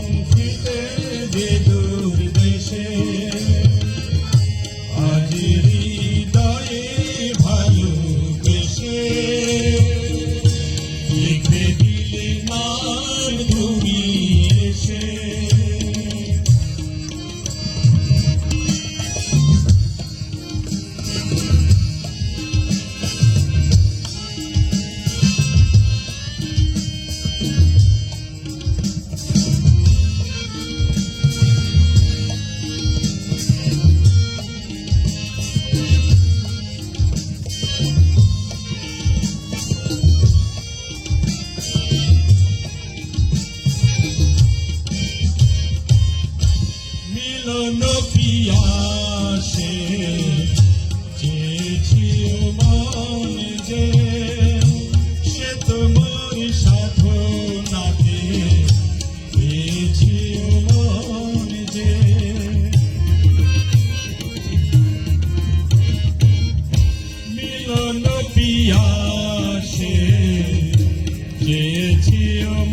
confidência.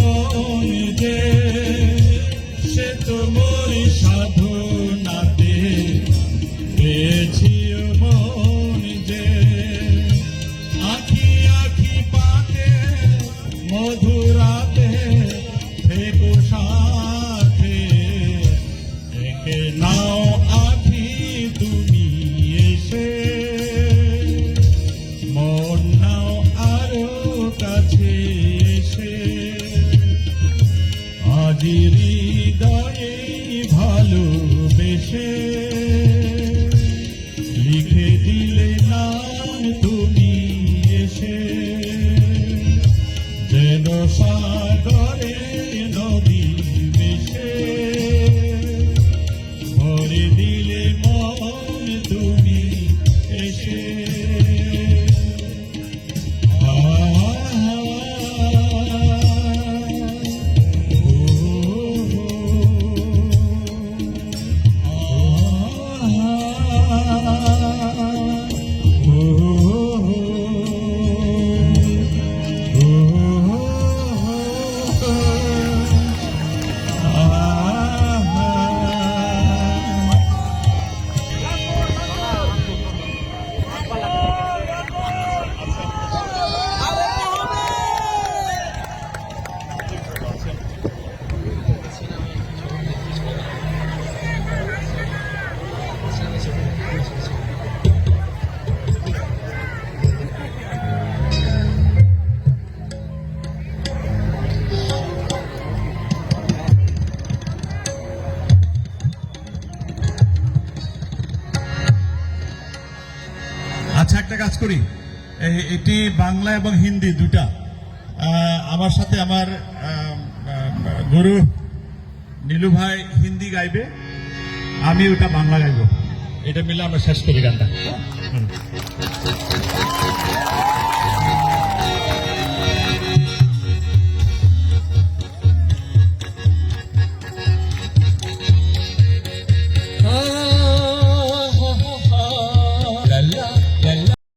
holy day. কাজ করি। এটি বাংলা এবং হিন্দি দুটা আমার সাথে আমার গুরু নীলু ভাই হিন্দি গাইবে আমি ওটা বাংলা গাইব। এটা মিলে আমরা শেষ করি গানটা। হ্যাঁ।